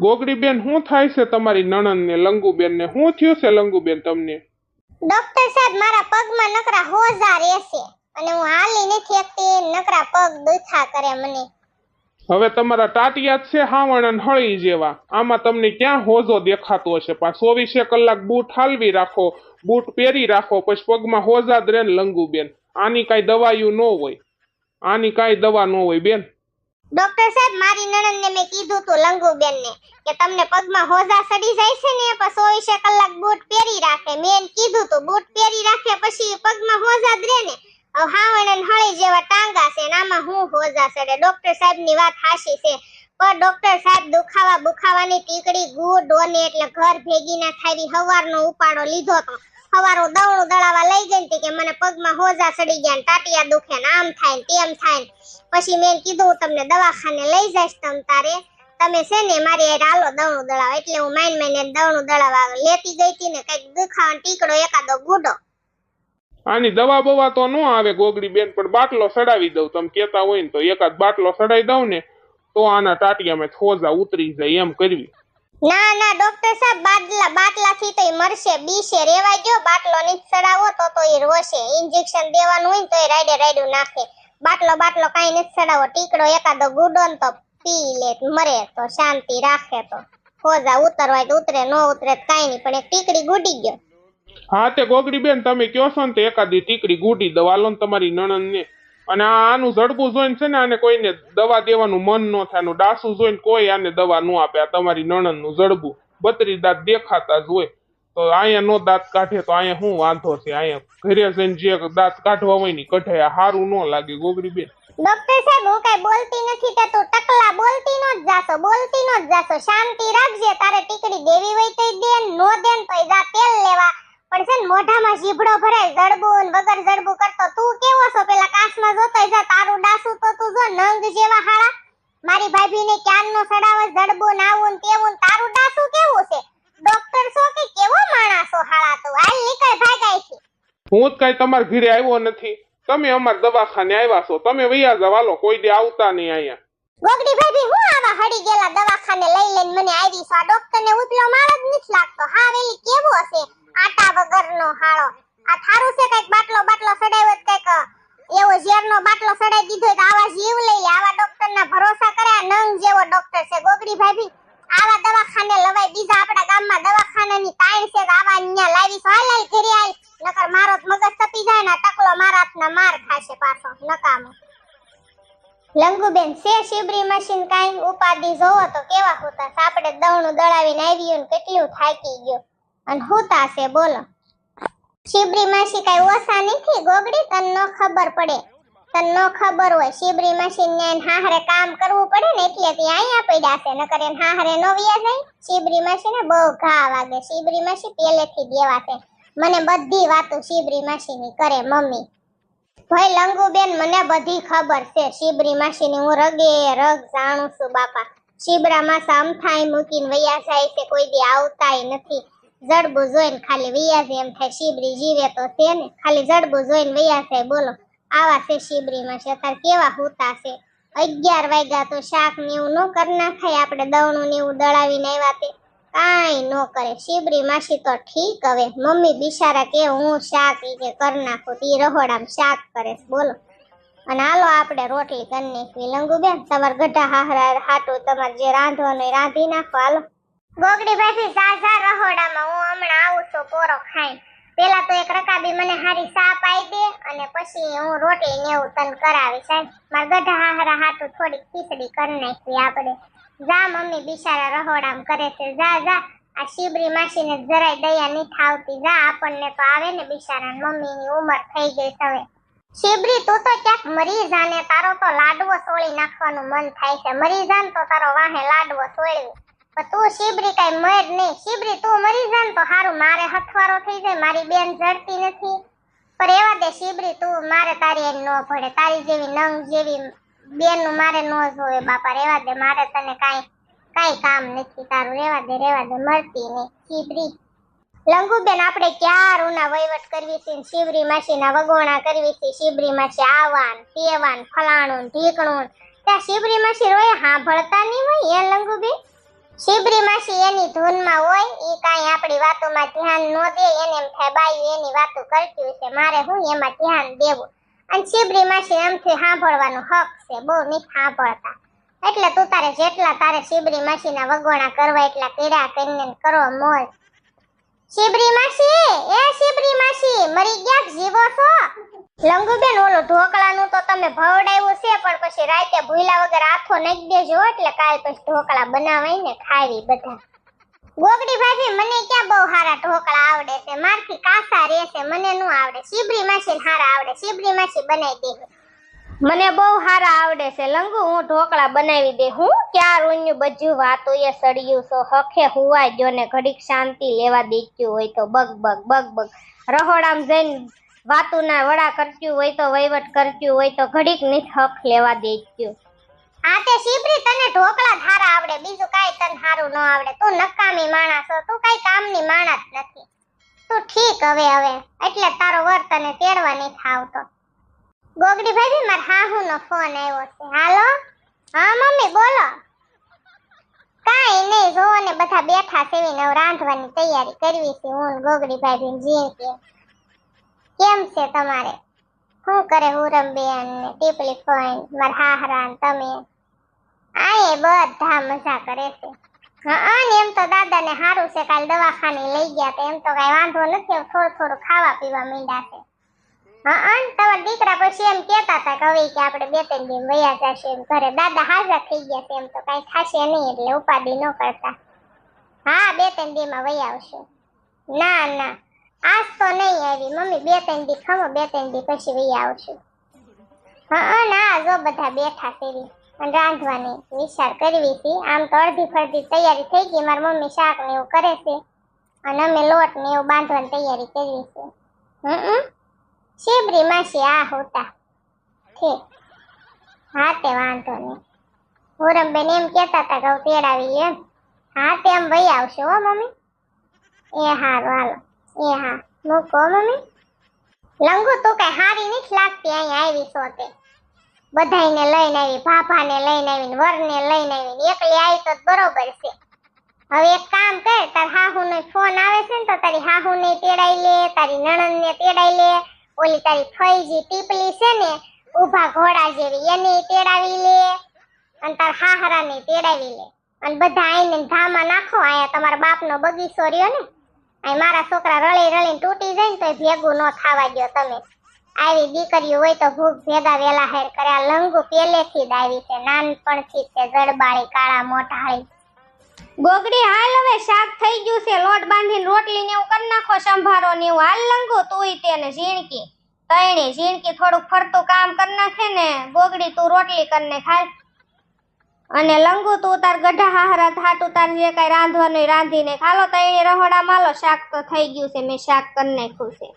ગોગડીબેન શું થાય છે તમારી નણંદ ને લંગુબેન ને શું થયું છે? લંગુબેન તમને? ડોક્ટર સાહેબ મારા પગમાં નકરા હોજા રહેશે અને હું હાલી નથી શકતી. નકરા પગ દુખા કરે મને. હવે તમારા ટાટિયા છે હાવણ અને હળી જેવા. આમાં તમને ક્યાં હોજો દેખાતો હશે? પણ ચોવીસે કલાક બૂટ હાલવી રાખો બૂટ પહેરી રાખો પછી પગમાં હોજા જ રહે ને લંગુબેન. આની કાંઈ દવાયું ન હોય. આની કાંઈ દવા ન હોય બેન. ડોક્ટર સાહેબ, મારી નણંદને મેં કીધું તું લંગુબેન ને કે તમને પગમાં હોજા સડી જાય છે ને પછી ચોવીસે કલાક બૂટ પહેરી રાખે. મેં કીધું તું, બૂટ પહેરી રાખે પછી પગમાં હોજા જ રહે ને. હવે હાવણ હળી જેવા ટાંગા છે આમાં હું હોજા સડે? ડોક્ટર સાહેબની વાત હાશી છે. પણ ડોક્ટર સાહેબ દુખાવા બુખાવાની ટીકડી ગુ ડોને એટલે ઘર ભેગી ના થાવી હવારનો ઉપાડો લીધો તો. હવારો દવણું દળાવા લઈ ગઈ હતી કે મને પગમાં હોજા સડી ગયા ને ટાટિયા દુખે ને આમ થાય ને તેમ થાય પછી મેં કીધું તમને દવાખાને લઈ જઈશ તમ તારે. તમે છે ને મારી હારે હાલો દવણું દળાવ. એટલે હું માઇન માઈને દવણું દળાવા લેતી ગઈ હતી ને કંઈક દુખાવાનો ટીકડો એકાદો ગુડો. આની દવા બવા તો ન આવે ગોગડી બેન, પણ બાટલો સડાવી દઉં. તમે કહેતા હોય ને તો એકાદ બાટલો સડાવી દઉં ને તો આના ટાટિયામાં થોજા ઉતરી જાય એમ કરવી. ના ના ડોક્ટર સાહેબ, બાટલા બાટલાથી તો મરશે, બીશે રેવાય ગયો, બાટલો નહીં ચડાવો, તો તો એ રોશે. ઇન્જેક્શન દેવાનું હોય તો એ રાઈડે રાઈડું નાખે. બાટલો બાટલો કાંઈ નથી ચડાવો. ટીકડો એકાદો ગુડો ને તો પી લે, મરે તો, શાંતિ રાખે તો. ખોજા ઉતરવાય તો ઉતરે, ન ઉતરે કાંઈ નહીં, પણ એક ટીકડી ગુડી ગયો. હા, તે ગોગડી બેન તમે કયો છો ને તો એકાદી ટીકડી ગુટી દવા લો ને તમારી નણંદને. અને આનું જડબું જોઈને છે ને આને કોઈને દવા દેવાનું મન ન થાય ડાસું જોઈને કોઈ આને દવા ન આપે. આ તમારી નણંદનું જડબું. બત્રી દાંત દેખાતા જ હોય. તો અહીંયા નો દાંત કાઢે તો અહીંયા શું વાંધો છે? અહીંયા ઘરે જઈને જે દાંત કાઢવા હોય ને કઢે આ સારું ન લાગે ગોગડી બેન. ડોક્ટર સાહેબ, હું કઈ બોલતી નથી તો તું ટકલા બોલતી નો જ જાસો બોલતી નો જ જાસો શાંતિ રાખજે, તારે ટીકડી દેવી હોય તો દે નો દેન તો જા, તેલ લેવા. પણ છે ને મોઢામાં જીભડો ભરાય જડબું ને વગર જડબું કરતો. તું કેવો છો? પેલા કાચમાં જોતો જા તારું ડાસું તો તું જો નંગ જેવા હાળા. મારી ભાભીને ક્યારનો સડાવસ જડબું ને આવું ને તેવું તારું ડાસું કેવું છે? ડોક્ટર છો કે કેવો માણસો હાળા તું? હાલ નીકળ ભાગાય છે. હું જ કઈ તમાર ઘરે આવ્યો નથી. તમે અમારા દવાખાને આવ્યા છો. તમે વૈયા જવાલો કોઈ દે આવતા નહીં અહીંયા. ગોગડી ભાભી હું આવા હડી ગયેલા દવાખાને લઈ લઈને મને આવી છો? આ ડોક્ટર ને ઉતલો માળ જ નથી લાગતો. હા વેલી કેવો હશે આટા વગરનો હાળો. આ થારું છે કંઈક બાટલો બાટલો સડાવ્યો કંઈક. એવો ઝેરનો બાટલો સડાઈ દીધો તો આવા જીવ લઈ આવા ડોક્ટરના ભરોસા કર્યા નંગ જેવો ડોક્ટર છે. ગોગડી ભાભી, આવા દવાખાને લવાય. બીજા આપણા ગામમાં દવાખાનાની તાણ છે આવા અહીંયા લાવી હાલ હાલ, ઘરે નકર મારો મગજ તપી જાય ને ટકલો મારા હાથના માર ખાશે પાછો. નકામો. લંગુબેન સે શિબરી મશીન કાંઈ? ઉપાધિ જોવો તો કેવા હોતા. આપણે દવણું દળાવીને આવ્યું ને કેટલું થાકી ગયો. અને હોતા છે બોલો. શિબરી માસી કઈ ઓછા નથી, ગોગડી? તન નો ખબર પડે. તને નો ખબર હોય, શિબરી માસી ને હા હાહરે કામ કરવું પડે ને એટલે તે અહીંયા પડ્યા છે. નકર એને હાહરે નો વ્યા જાય. શિબરી માસી ને બહુ ઘા વાગે. શિબરી માસી પહેલેથી દેવા છે. મને બધી વાતો શિબરી માસીની કરે મમ્મી. ભાઈ લંગુબેન, મને બધી ખબર છે. શિબરી માસીની હું રગે રગ જાણું છું, બાપા. શિબરા માસા અમથાઈ મૂકીને વૈયા જાય છે, કોઈ દી આવતાય નથી. જડબું જોઈને ખાલી વૈયા એમ થાય શિબરી જીવે તો છે ને. ખાલી જડબું જોઈને વૈયા જાય બોલો. આવા છે શીબરીમાં છે, અત્યારે કેવા હોતા છે? અગિયાર વાગ્યા તો શાક ને એવું ન કરી નાખાય આપણે દવણું ને એવું દળાવીને આવ્યા તે. કાંઈ ન કરે. શિબરી માસી તો ઠીક હવે. મમ્મી બિચારા કે હું શાક એ કે કરી નાખું તી રહોડામાં શાક કરે બોલો. અને હાલો આપણે રોટલી કરી નાખવી. લંગુબેન, તમારે ગઢા હાહરા હાટું તમારે જે રાંધવાનું એ રાંધી નાખો, હાલો. ગોગડી ભાભી સા સા રહોડામાં, હું હમણાં આવું છું પોરો ખાઈને પેલા તો એક રકાબી મને હારી સા પાઈ દે અને પછી હું રોટલી ને એવું તને કરાવી સાહેબ મારા ગઢા હારા હાટું થોડીક ખીચડી કરી નાખી આપણે જા મમ્મી બિચારા રહોડામ કરે છે જા જા. આ શિબરી માસીને જરાય દયા નહીં થાવતી. જા, આપણને તો આવે ને બિચારા મમ્મીની ઉંમર થઈ ગઈ હવે. શિબરી, તું તો ક્યાંક મરી જાને તારો તો લાડવો સોળી નાખવાનું મન થાય છે. મરી જાન તો તારો વાહે લાડવો સોળવી તું શિબરી કઈ મર નહીં. શિબરી તું મરી જાન તો સારું મારે હથવારો થઈ જાય, મારી બેન જડતી નથી. પણ એવા દે શિબરી તું, મારે તારી એની નો ભળે તારી જેવી નંગ જેવી બેનનું મારે નો જોવે બાપા. રેવા દે, મારે તને કાંઈ કાંઈ કામ નથી તારું. રેવા દે રેવા દે મળતી નહીં. શિબરી. લંગુબેન આપણે ક્યારુના વહીવટ કરવી છે ને? શિબરી માસીના વગોણા કરવી છે. શિબરી માસી આવાન તેવાન ફલાણું, ઢીકણું. ને. ત્યાં શિબરી માસી રોય સાંભળતા નહીં હોય એ લંગુબેન? શિબરી માસી એની ધૂનમાં હોય એ કાંઈ આપણી વાતોમાં ધ્યાન ન દે, એને એમ થાય એની વાતો કરતી છે મારે હું એમાં ધ્યાન દેવું? અને શિબરી માસી એમથી સાંભળવાનો હક છે, બહુ નહીં સાંભળતા. એટલે તું તારે જેટલા તારે શિબરી માસીના વગોણા કરવા, એટલા કેડા કરીને કરો મોલ. શિબરી માસી એ શિબરી માસી મરી ગયા જીવો છો? લંગુબેન, ઓલો ઢોકળાનું તો તમે ભવડાવ્યું છે, પણ પછી રાતે ભૂલા વગર આથો નાખી દેજો એટલે કાલ પછી ઢોકળા બનાવાય ને ખાવી બધા. ગોગડી ભાભી, મને ક્યાં બહુ સારા ઢોકળા આવડે છે? મારથી કાસા રહેશે મને નું આવડે. શીબરી માસી સારા આવડે. શીબરી માસી બનાવી દે. મને બહુ સારા આવડે છે. લંગુ, હું ઢોકળા બનાવી દે. હું ક્યાં રૂન્યું બધું વાતો એ સળિયું છો? હખે હુવાય જો ને ઘડીક શાંતિ લેવા દેખ્યું હોય તો બગ બગ બગ બગ. રહોડામ જઈને વાતુના વડા કરચ્યું હોય તો વહીવટ કરચ્યું હોય તો ઘડીકની હક લેવા દેચ્યું હા તે શિબરી તને ઢોકળા ધારા આવડે, બીજું કાઈ તને હારું ન આવડે. તું નકામી માણસ તું કાઈ કામની માણસ નથી. તું ઠીક હવે હવે, એટલે તારો વર તને તેડવા નહીં થાવતો. ગોગડી ભાભી માર હાહુનો ફોન આવ્યો છે. હાલો? હા, મમ્મી, બોલો. કાઈ નહીં, જોવો ને બધા બેઠા સેવીને નવ રાંધવાની તૈયારી કરવી છે. હું ને ગોગડી ભાભી ને કે કેમ છે તમારે? શું કરે હુરમબેન ને ટીપલી ફોઈન માર હાહરા ને તમે? આયે બધા મજા કરે છે. હા ને એમ તો દાદાને સારું છે, કાલ દવાખાને લઈ ગયા તો એમ તો કઈ વાંધો નથી થોડું થોડું ખાવા પીવા મીંડા છે. હા ને તમારા દીકરા પછી એમ કેતા હતા કે હવે કે આપણે બે ત્રણ દિન વયા જશે એમ. ઘરે દાદા હાજર થઈ ગયા છે એમ તો કઈ થશે નહીં, એટલે ઉપાધિ ન કરતા. હા, બે ત્રણ દીમાં વયા આવશે. ના ના. આજ તો નહીં આવી. મમ્મી, બે ત્રણ દી ખમો, બે ત્રણ દી પછી વહી આવશું. હા ના જો બધા બેઠા સેવી અને રાંધવાની વિચાર કરવી છે આમ તો અડધી ફરધી તૈયારી થઈ ગઈ. મારી મમ્મી શાક ને એવું કરે છે અને અમે લોટ ને એવું બાંધવાની તૈયારી કરવી છે. હમ શેબરી માસી આ હોતા. ઠીક. હા, તે વાંધો નહીં. હુરમબેન એમ કહેતા હતા કે હું તેડાવી એમ. હા તે એમ વહી આવશે હો, મમ્મી. એ હારું, હાલો. એ હા. મૂકો મમ્મી. લંગુ તું કઈ હારી નથી લાગતી અહીંયા આવી છો તે. બધાને લઈને આવી, ભાભાને લઈને આવીને, વરને લઈને આવીને. એકલી આવી તો બરોબર છે. હવે એક કામ કર, તાર હાહુનો ફોન આવે છે ને તો તારી હાહુને તેડાઈ લે, તારી નણંદ ને તેડાઈ લે. ઓલી તારી ફઈજી ટીપલી છે ને, ઊભા ઘોડા જેવી, એને તેડાવી લે અને તાર હાહરાને તેડાવી લે. અને બધા આઈને ધામા નાખો આયા તમારા બાપનો બગીચો રહ્યો ને. અહીં મારા છોકરા રળી રળીને તૂટી જાય ને તો ભેગું ન થાવા દો તમે. આવી દીકરીઓ હોય તો ભૂખ ભેગા વેલા હેર કરે. આ લંગુ પેલેથી જ આવી છે. નાનપણથી તે જડબાળી, કાળા, મોઢાળી. ગોગડી, હાલ હવે શાક થઈ ગયું છે. લોટ બાંધીને રોટલી ને એવું કરી નાખો, સંભારો ને એવું. હાલ લંગુ, તુંય તેને ઝીણકી. તૈણી ઝીણકી થોડુંક ફરતું કામ કરી નાખે ને. ગોગડી, તું રોટલી કરીને ખાય. અને લંગુ તું તાર ગઢા હાહરા, થાટું તાર જે કઈ રાંધવાનું રાંધીને. ખાલો તૈણી રહોડા માલો શાક તો થઈ ગયું છે, મેં શાક કરી નાખ્યું છે.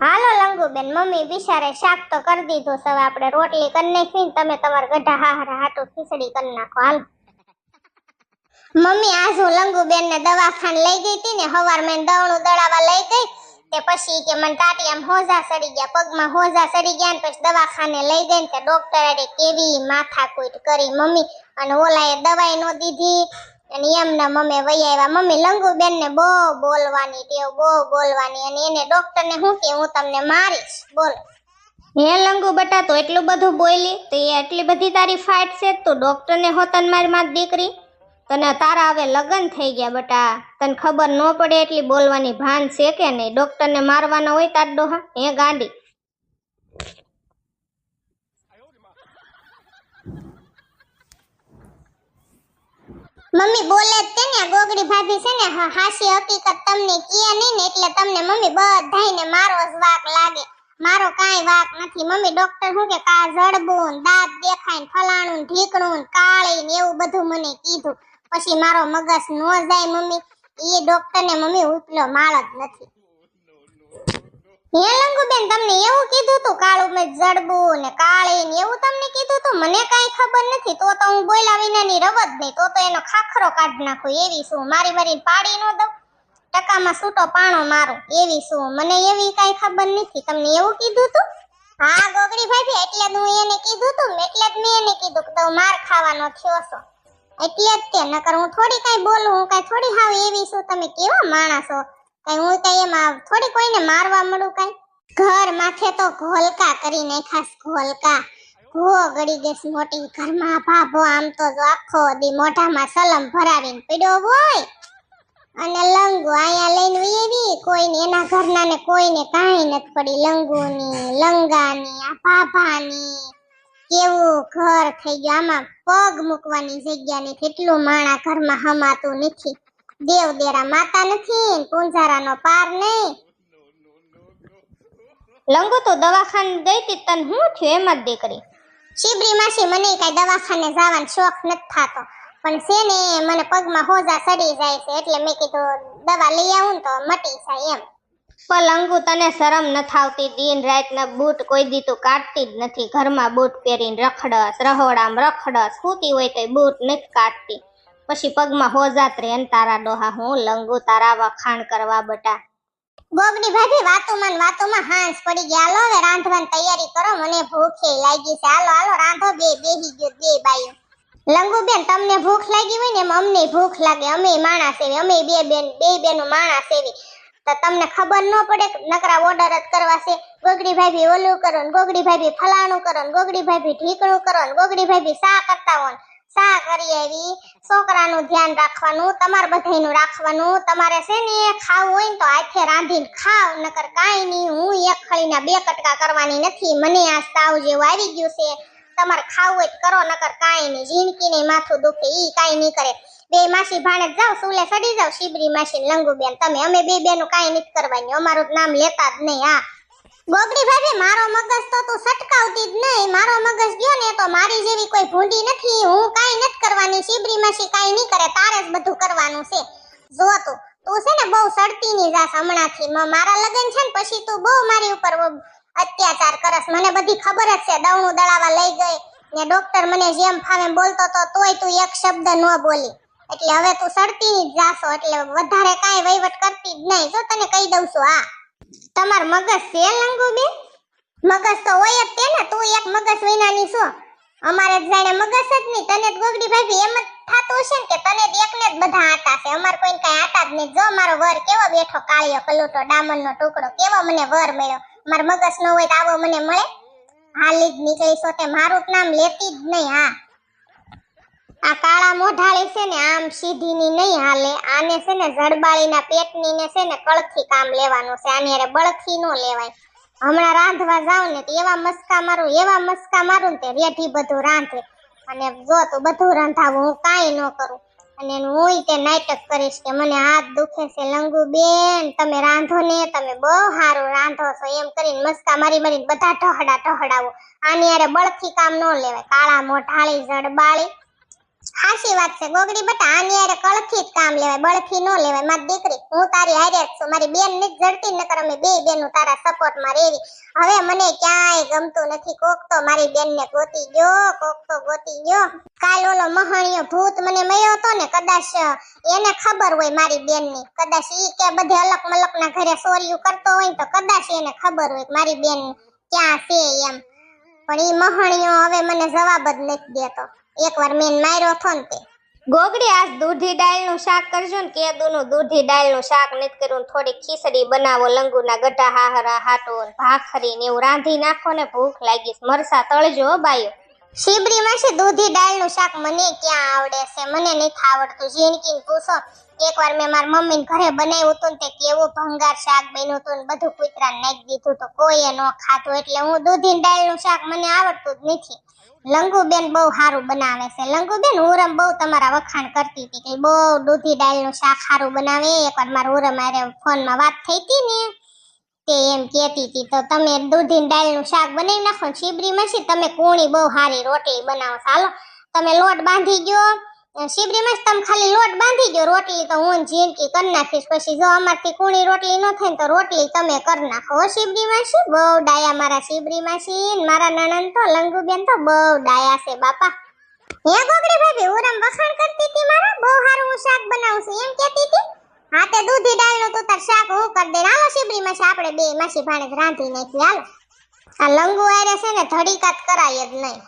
હાલો લંગુબેન મમ્મી બિચારે શાક તો કરી દીધું છે, હવે આપણે રોટલી કરી નાખી તમે તમારા ગઢા હાહરા, હાટું ખીચડી કરી નાખો, હાલ. મમ્મી, આજ હું લંગુબેન ને દવાખાને લઈ ગઈ હતી ને હવાર મેં દવણું દળાવા લઈ ગઈ તે પછી કે મને તાતી આમ હોજા સડી ગયા, પગમાં હોજા સડી ગયા ને પછી દવાખાને લઈ ગઈ ને ડોક્ટર અરે કેવી માથાકૂટ કરી મમ્મી અને ઓલાએ દવાઈ નો દીધી અને એમના મમ્મી વહી આવ્યા. મમ્મી લંગુબેન ને બહુ બોલવાની ટેવ, બહુ બોલવાની અને એને ડોક્ટર ને હું કે હું તમને મારીશ? બોલો. હે લંગુ બટા, તો એટલું બધું બોલી, તો એ એટલી બધી તારી ફાઇટ છે, તું ડોક્ટરને હોતન મારી માં દીકરી? તને તારા હવે લગ્ન થઈ ગયા બટા. તને ખબર ન પડે એટલી બોલવાની ભાન છે કે નહીં? ડોક્ટરને મારવાના હોય તાર ડોહા? હે ગાંડી. મમ્મી બોલે જ તે ને ગોગડી ભાભી છે ને, હા- હાચી હકીકત તમને કીએ નહીં ને, એટલે તમને મમ્મી બધાયને મારો જ વાક લાગે. મારો કાંઈ વાક નથી. મમ્મી ડોક્ટર શું કે કા જડબું દાંત દેખાય ફલાણું ઢીકણું કાળી ને એવું બધું મને કીધું. પછી મારો મગજ નો જાય મમ્મી. એ ડોક્ટર ને મમ્મી ઉપલો માળ જ નથી. હેલંગુબેન તમને એવું કીધું તું કાળું મેં જડબું ને કાળી ને એવું તમને કીધું તું? મને કાંઈ ખબર નથી. તો તો હું બોલ્યા વિનાની રવત નહીં. તો તો એનો ખાખરો કાઢ નાખું. એવી શું? મારી મારી પાડી ન દઉં? ટકામાં સૂટો પાણો મારું. એવી શું? મને એવી કાંઈ ખબર નથી. તમને એવું કીધું તું? હા ગોગડી ભાઈ એટલે હું એને કીધું તું. એટલે જ મેં એને કીધું કે તો માર ખાવાનો થયો છો. એટલે જ તે, નકર હું થોડી કઈ બોલું, હું કઈ થોડી હાવ એવી છું, તમે કેવા માણસો કઈ હું કઈ એમાં થોડી કોઈને મારવા મળું કઈ? ઘર માથે તો ઘોલકા કરી નાખાસ ઘોલકા. ઘો ગળી ગેસ મોટી, ઘરમાં ભાભો, આમ તો આખો દી મોઢામાં સલમ ભરાવીને પીડો હોય. અને લંગુ અહીંયા લઈને વીવી, કોઈને એના ઘરના ને કોઈને કાંઈ નથી પડી, લંગુની, લંગાની, આ ભાભાની. કેવું ઘર થઈ ગયું? આમાં પગ મૂકવાની જગ્યા નથી. એટલું માણા ઘરમાં હમાતું નથી. દેવ દેરા માતા નથી ને પૂંજારાનો પાર નહીં. લંગો તો દવાખાને ગઈ તી તને હું થયું એમ જ દીકરી? શિબરી માસી મને કઈ દવાખાને જવાનો શોખ નથી થતો. પણ છે ને મને પગમાં હોજા સડી જાય છે. એટલે મેં કીધું દવા લઈ આવું તો મટી જાય એમ. પણ લંગુ તને શરમ ન થાવતી. દિન રાતના બૂટ કોઈ દી તું કાઢતી જ નથી. ઘરમાં બૂટ પહેરીને રખડસ, રહોડામ રખડસ. સૂતી હોય તો બૂટ નથી કાઢતી. પછી પગમાં હોજાત રે તારા ડોહા. હું લંગુ તારા વખાણ કરવા બટા. ગોગડી ભાભી, વાતોમાં વાતોમાં હાંસ પડી ગયા. હાલો હવે રાંધવાની તૈયારી કરો. મને ભૂખે લાગી છે. હાલો હાલો, રાંધો બે. બેહી ગયો બે બાઈઓ. લંગુ બેન તમને ભૂખ લાગી હોય ને એમ અમને ભૂખ લાગે. અમે માણસ એવી. અમે બે બેન, બે બેનો માણસ એવી. તો તમને ખબર ન પડે નકરા ઓર્ડર જ કરવા છે. ગોગડી ભાભી ઓલું કરો ને ગોગડી ભાભી ફલાણું કરો ને ગોગડી ભાભી ઢીકણું કરો ને ગોગડી ભાભી શા કરતા હોય શા કરી આવી? છોકરાનું ધ્યાન રાખવાનું, તમારે બધાયનું રાખવાનું. તમારે છે ને ખાવું હોય ને તો હાથે રાંધીને ખાવ, નકર કાંઈ નહીં. હું એક ખળીના બે કટકા કરવાની નથી. મને આ તાવ જેવું આવી ગયું છે. તમારે ખાવું હોય કરો, નકર કાંઈ નહીં. જિંદગી નહીં, માથું દુખે, ઈ કાંઈ નહીં કરે. બે માસી ભાણે જ જાઓ સુલે સડી જાઓ શિબરી માસી લંગુબેન. તમે, અમે બે બેનું કાંઈ નથી કરવાની. અમારું નામ લેતા જ નહીં, હા. ગોગડી ભાભી, મારો મગજ તો તું સટકાવતી જ નહીં. મારો મગજ ગયો ને તો મારી જેવી કોઈ ભૂંડી નથી. હું કાંઈ નથી કરવાની. શિબરી માસી કાંઈ નહીં કરે. તારે જ બધું કરવાનું છે. જો તું. તું છે ને બહુ સડતી ની જાસ હમણાંથી. મારા લગ્ન છે ને પછી તું બહુ મારી ઉપર અત્યાચાર કરસ. મને બધી ખબર જ છે. દવણું દળાવા લઈ ગઈ ને ડોક્ટર મને જેમ ફાવે બોલતો તો તોય તું એક શબ્દ ન બોલી. એટલે હવે તું સડતી ની જ જાશો. એટલે વધારે કાંઈ વહીવટ કરતી જ નહીં. જો તને કહી દઉં છું, હા. તમાર મગજ છે લંગુ બે મગજ તો હોય જ તે ને. તું એક મગજ વિનાની છો. અમારે જ જાણે મગજ જ નહીં. તને જ ગોગડી ભાભી એમ જ થાતું હશે ને કે તને જ એકને જ બધા આટા છે. અમાર કોઈને કાંઈ આટા જ નહીં. જો મારો વર કેવો બેઠો કાળિયો, કલુટો, ડામરનો ટુકડો, કેવો મને વર મળ્યો. માર મગજ ન હોય તો આવો મને મળે? હાલી જ નીકળી છો તે. મારું નામ લેતી જ નહીં, હા. આ કાળા મોઢાળી છે ને, આમ સીધીની નહીં હાલે. આને છે ને, જડબાળીના પેટની ને છે ને કળથી કામ લેવાનું છે. આની અરે બળથી નો લેવાય. હમણાં રાંધવા જાવ ને, તો એવા મસ્કા મારું, એવા મસ્કા મારું ને તે રેઠી બધું રાંધે. અને જો તો બધું રાંધાવું, હું કાંઈ ન કરું. અને હું તે નાટક કરીશ કે મને હાથ દુખે છે લંગુ બેન, તમે રાંધો ને, તમે બહુ સારું રાંધો છો, એમ કરીને મસ્કા મારી મારીને બધા ઢહડા ઢહડાવો. આની યારે બળથી કામ ન લેવાય, કાળા મોઢાળી જડબાળી હાસી વાત છે ગોગડી બટા, આની યારે કળથી જ કામ લેવાય, બળથી નો લેવાય. મારી દીકરી, હું તારી હારે જ છું, મારી બેન ને જડતી, નકર અમે બે બેનું તારા સપોર્ટમાં રેવી. હવે મને ક્યાંય ગમતું નથી, કોક તો મારી બેન ને ગોતી ગયો, કોક તો ગોતી ગયો. કાલ ઓલો મહાણીયો ભૂત મને મળ્યો હતો ને, કદાચ એને ખબર હોય મારી બેનની કદાચ ઈ કે બધે અલગ મલક ના ઘરે સોરિયું કરતો હોય ને તો કદાચ એને ખબર હોય મારી બેન ક્યાં છે એમ. પણ ઈ મહાણીયો હવે મને જવાબ જ નથી દેતો. એકવાર મેં માર્યો હતો ને તે. ગોગડી આજ દૂધી દાળનું શાક કરજો ને, કેદુનું દૂધી દાળનું શાક નથી કર્યું થોડી ખીચડી બનાવો, લંગુના ગઢા હાહરા હાટો ભાખરી ને એવું રાંધી નાખો ને ભૂખ લાગીશ મરસા તળજો બાયો. શીબરી માસી દૂધી દાળનું શાક મને ક્યાં આવડે છે? મને નથી આવડતું. ઝીણકીને પૂછો. એકવાર મેં મારા મમ્મીને ઘરે બનાવ્યું હતું ને તે કેવું ભંગાર શાક બન્યું હતું ને બધું કૂતરાને નાખી દીધું તો કોઈએ ન ખાધું એટલે હું દૂધી દાળનું શાક મને આવડતું જ નથી. લંગુબેન બહુ સારું બનાવે છે. લંગુબેન, ઉરમ બહુ તમારા વખાણ કરતી હતી કે બહુ દૂધી દાળનું શાક સારું બનાવે. એકવાર મારા ઉરમ મારે ફોનમાં વાત થઈ હતી ને તે એમ કહેતી હતી, તો તમે દૂધીન દાળનું શાક બનાવી નાખો શીબરી માસી તમે કૂણી બહુ સારી રોટલી બનાવો. ચાલો તમે લોટ બાંધી ગયો શીબરી તમે ખાલી લોટ બાંધી ગયો, રોટલી તો હું ઝીણકી કરી નાખીશ. પછી જો અમારથી કૂણી રોટલી ન થાય તો રોટલી તમે કરી નાખો. શીબરી માસી બહુ ડાયા મારા શીબરી ને મારા નણંદ તો, લંગુબેન તો બહુ ડાયા છે, બાપા. હે ગોગડી ભાભી, ઉરમ વખાણ કરતી હતી મારા? બહુ સારું શાક બનાવું છું, એમ કહેતી હતી? હા, તે દૂધી તું તાર શાક હું કરી દે હાલો શીબરી માસી આપણે બે માસી ભાણે રાંધી નાખી હાલો. આ લંગુ આરે છે ને ધડીકાત કરાય જ નહીં.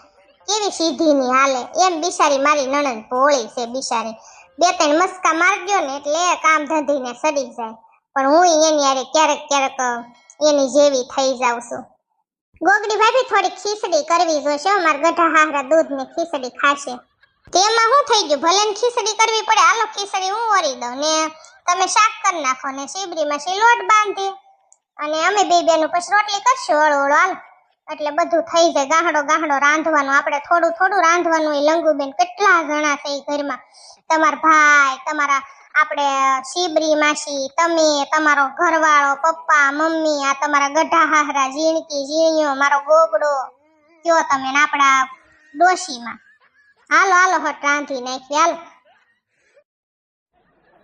કેવી સીધી ની હાલે. એમ બિચારી મારી નણંદ ભોળી છે બિચારી બે ત્રણ મસ્કા મારજો ને એટલે કામ ધંધીને સડી જાય. પણ હું એની હારે ક્યારેક ક્યારેક એની જેવી થઈ જાઉં છું. ગોગડી ભાભી થોડી ખીચડી કરવી જોશે હો, મારા ગઢા હારા દૂધ ખીચડી ખાશે. તેમાં શું થઈ ગયું? ભલે ખીચડી કરવી પડે. હાલો ખીચડી હું ઓરી દઉં ને તમે શાક કરી નાખો ને શીબડીમાં શી લોટ બાંધી અને અમે બે બેનું પછી રોટલી કરશું હળો હળો હાલ. એટલે બધું થઈ જાય. ગાહડો ગાહડો રાંધવાનું. આપણે થોડું થોડું રાંધવાનું. એ લંગુબેન કેટલા જણા છે ઘરમાં. તમારા ભાઈ, તમારા આપણે શીબરી માસી, તમે, તમારો ઘરવાળો, પપ્પા, મમ્મી, આ તમારા ગઢા હાહરા ઝીણકી ઝીણીઓ મારો ગોગડો. કયો તમે ને આપણા ડોશીમાં. હાલો હાલો, હટ, રાંધી નાખી. હાલો.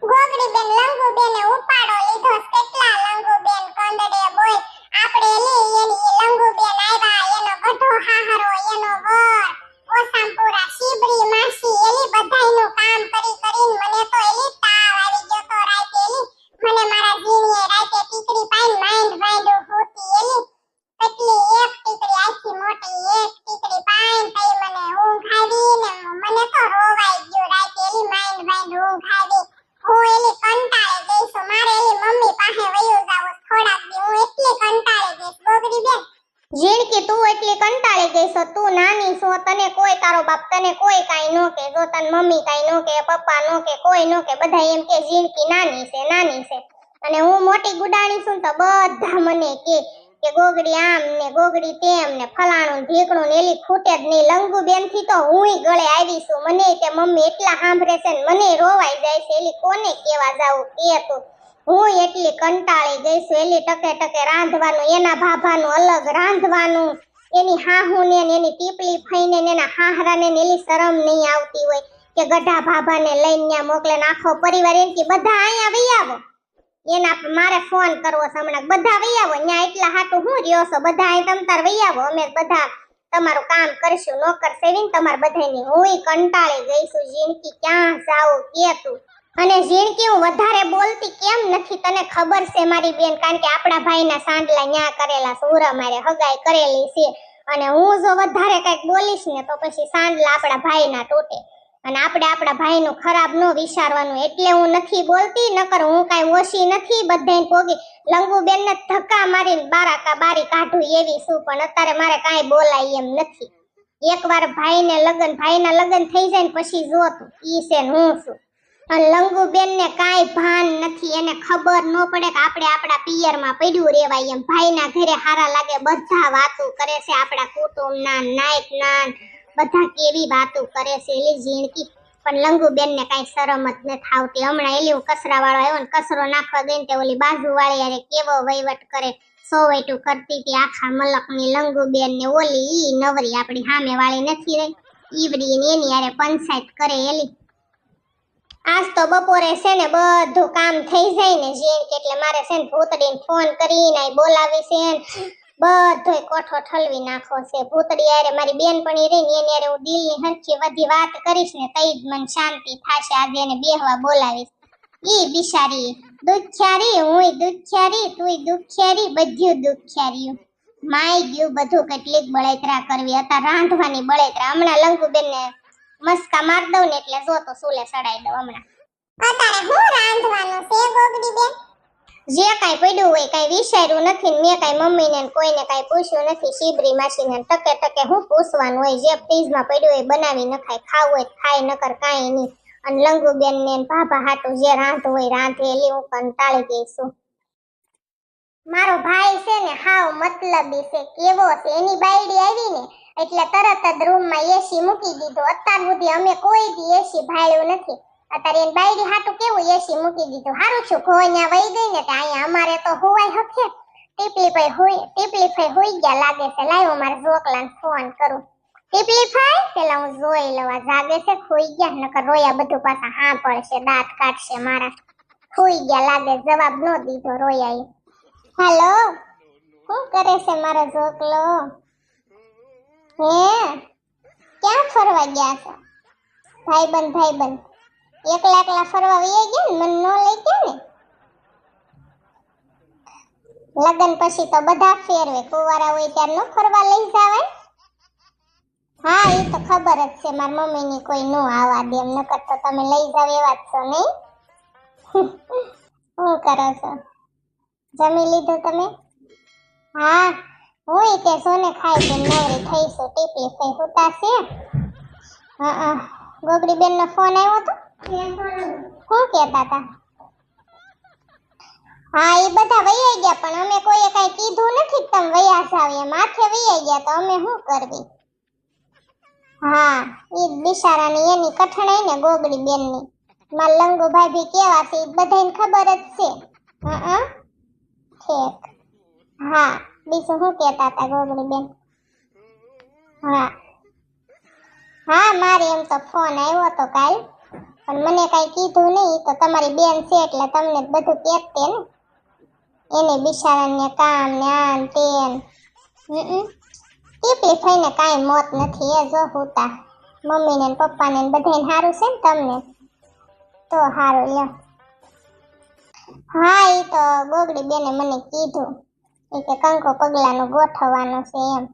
ગોગડી બેન ઉપાડો લીધો કેટલા લંગુ કંદડે બોય. આપણે લી એની લંગુ આવ્યા, એનો ગઢો હાહરો, એનો વર. ઓસામપુરા શિબરી માસી એલી બધાયનું કામ કરી કરીને મને તો એલી તાવ આવી ગયો તો રાતે એલી મને મારા જીણીએ રાતે ટીકડી પાઈ માઇન્ડ વાંડું હોતી એલી કેટલી એક ટીકડી આખી મોટી એક ટીકડી પાઈન તઈ મને ઊંઘ આવી ને મને તો રોવાઈ ગયું રાતે એલી માઇન્ડ વાંડ ઊંઘ આવી હું એલી કંટાળી ગઈ છું મારે એલી મમ્મી પાસે વયું જાવું છે થોડાક દી હું એટલી કંટાળી ગઈ છું ગોગડી બેન ઝીણકી તું એટલી કંટાળી ગઈ છો, તું નાની છો, તને કોઈ તારો બાપ, તને કોઈ કાઈ નો કે, જો તને મમ્મી કાંઈ નો કે, પપ્પા નો કે, કોઈ નો કે, બધા એમ કે જીણકી નાની છે નાની છે. અને હું મોટી ગુડાણી છું તો બધા મને કે કે ગોગડી આમ ને ગોગડી તેમ ને ફલાણું ઢીકણું ને એલી ખૂટે જ નહીં. લંગુ બેનથી તો હુંય ગળે આવી છું. મને કે મમ્મી એટલા સાંભળે છે ને મને રોવાઈ જાય છે, એલી કોને કેવા જાવું કે તું હું એટલી કંટાળી ગઈ છું, એલી ટકે ટકે રાંધવાનું, એના ભાભાનું અલગ રાંધવાનું. એની હાહુને ને એની ટીપલી ફઈને એના હાહરાને ને શરમ નહીં આવતી હોય કે ગઢા ભાભાને લઈને ત્યાં મોકલે આખો પરિવાર એમ બધા અહીંયા વહી આવો. એના મારે ફોન કરવો છે હમણાં. બધા વહી આવો. ત્યાં એટલા હાટું હું રહ્યો છો. બધા અહીં તમ તાર વહી આવો. અમે બધા તમારું કામ કરશું, નોકર સેવીને તમારે બધાની હું કંટાળી ગઈ છું. જિંદગી ક્યાં જાઉં? કે તું? અને ઝીણકી હું વધારે બોલતી કેમ નથી તને ખબર છે મારી બેન? કારણ કે આપણા ભાઈના સાંડલા ન્યા કરેલા સુરા મારે હગાઈ કરેલી છે. અને હું જો વધારે કંઈક બોલીશ ને તો પછી સાંડલા આપણા ભાઈના તૂટે. અને આપણે આપણા ભાઈનું ખરાબ ન વિચારવાનું એટલે હું નથી બોલતી, નકર હું કાંઈ ઓછી નથી બધાને પોગી લંગુબેનને ધક્કા મારીને બારાકા બારી કાઢું એવી શું પણ અત્યારે મારે કાંઈ બોલાય એમ નથી. એકવાર ભાઈને લગન, ભાઈના લગ્ન થઈ જાય ને પછી જોતું ઈ છે હું છું. લંગુબેનને કાંઈ ભાન નથી, એને ખબર ન પડે કે આપણે આપણા પિયરમાં પડ્યું રેવાય એમ. ભાઈના ઘરે હારા લાગે, બધા વાતો કરે છે, આપણા કુટુંબના નાયક ના બધા કેવી વાતો કરે છે એલી ઝીણકી. પણ લંગુબેનને કાંઈ શરમ જ ન થાવતી હમણાં એલી હું કચરાવાળો આવ્યો ને કચરો નાખવા ગઈ ને તે ઓલી બાજુવાળી અરે કેવો વહીવટ કરે સોવૈટું કરતી હતી. આખા મલકની લંગુબેન ને ઓલી ઈ નવરી આપણી સામે વાળી નથી રહી. ઈવડી ને એની અરે પંચાયત કરે એલી. આજ તો બપોરે છે ને બધું કામ થઈ જાય ને જેમ કે એટલે મારે છે ને ભૂતડીને ફોન કરીને બોલાવી છે ને બધોય કોઠો ઠલવી નાખો છે. ભૂતડી યારે મારી બેનપણી રહી ને એને હું દિલની હરખી બધી વાત કરીશ ને તઈ જ મને શાંતિ થશે. આજે એને બેહવા બોલાવીશ. ઈ બિચારી દુખ્યારી, હુંય દુખ્યારી, તુંય દુખ્યારી બધું દુખ્યારી માય ગયું બધું, કેટલીક બળેતરા કરવી. હતા રાંધવાની બળેતરા. હમણાં લંકુબેનને મસ્કા માર દઉં ને એટલે જો તો સુલે સડાઈ દઉં હમણાં. અત્યારે હું રાંધવાનું છે ગોગડી બેન? જે કાંઈ પડ્યું હોય કાંઈ વિચાર્યું નથી મેં કાંઈ મમ્મીને કોઈને કાંઈ પૂછ્યું નથી. શીબરી માસીને ટકે ટકે હું પૂછવાનું હોય જે ફ્રીજમાં પડ્યું હોય બનાવી નખાય ખાવું હોય ખાય નકર કાંઈ નહીં. અને લંગુબેન ને ને ભાભા હાટું જે રાંધવું હોય રાંધે એલી હું કંટાળી ગઈ છું. મારો ભાઈ છે ને હાવ મતલબી છે કેવો છે? એની બાયડી આવી ને એટલે તરત જ રૂમમાં એસી મૂકી દીધો. અત્યાર સુધી અમે કોઈ દી એસી ભાળ્યું નથી. અત્યારે એની બાયડી હાટું કેવું એસી મૂકી દીધું? સારું છું ઘોઈ વહી ગઈ ને તે અહીંયા અમારે તો હોવાય હકે ટીપલી ભાઈ હોઈ, ટીપલી હોઈ ગયા લાગે છે. લાવ્યો મારે જોકલાને ફોન કરું. ટીપલી પેલા હું જોઈ લવા જાગે છે, ખોઈ ગયા, નકર રોયા બધું પાછા હા પડશે દાંત કાઢશે મારા. ખોઈ ગયા લાગે, જવાબ નો દીધો રોયા એ હેલો, શું કરે છે મારો જોકલો હે? ક્યાં ફરવા ગયા છો? ભાઈબંધ ભાઈબંધ. એકલા એકલા ફરવા વહી ગયા ને? મન ન લઈ ગયા ને? લગન પછી તો બધા ફેરવે. કુંવારા હોય ત્યારે ન ફરવા લઈ જવાય. હા એ તો ખબર જ છે. મારી મમ્મીની કોઈ નો આવા દે એમ નકર તો તમે લઈ જાવ એવા જ છો, નહીં? શું કરો છો? જમી લીધું તમે? હા. હોય કે સોને ખાય કે નવરી થઈશું ટીપી થઈ સુતાશે છે હા ગોગડી બેન નો ફોન આવ્યો તો? શું કહેતા હતા હા એ બધા વૈયા ગયા, પણ અમે કોઈએ કાંઈ કીધું નથી તમે વૈયા જાવ માથે વૈયા ગયા તો અમે શું કરવી? હા એ બિચારાની એની કઠણાઈ ને ગોગડી બેનની. માર લંગુ ભાભી કેવા છે બધાને ખબર જ છે. હા. ઠીક. હા. બીજું શું કહેતા હતા ગોગડી બેન હા. હા, મારે એમ તો ફોન આવ્યો તો કાલ. પણ મને કાંઈ કીધું નહીં, તો તમારી બેન છે એટલે તમને બધું કહેતે ને. એને બિચારાને કામ ને આન તેન હમ ટીપી થઈને કાંઈ મોત નથી એ જો હુતા. મમ્મીને ને પપ્પાને ને બધાને સારું છે ને તમને? તો સારું લ્યો. હા એ તો ગોગડી બેને મને કીધું. એ કે કંકો પગલાનું ગોઠવવાનું છે એમ.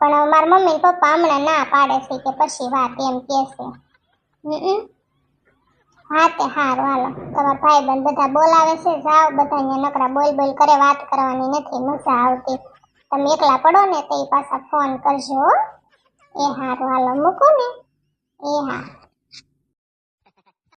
પણ મારા મમ્મી પપ્પા હમણાં ના પાડે છે કે પછી વાત એમ કે છે. હા તે હારું હાલો. તમારા ભાઈ બંધ બધા બોલાવે છે જાઓ બધા અહીંયા નકરા બોલ બોલ કરે વાત કરવાની નથી મજા આવતી. તમે એકલા પડો ને તો એ પાછા ફોન કરજો હો. એ હારું હાલો. મૂકો ને. એ હા.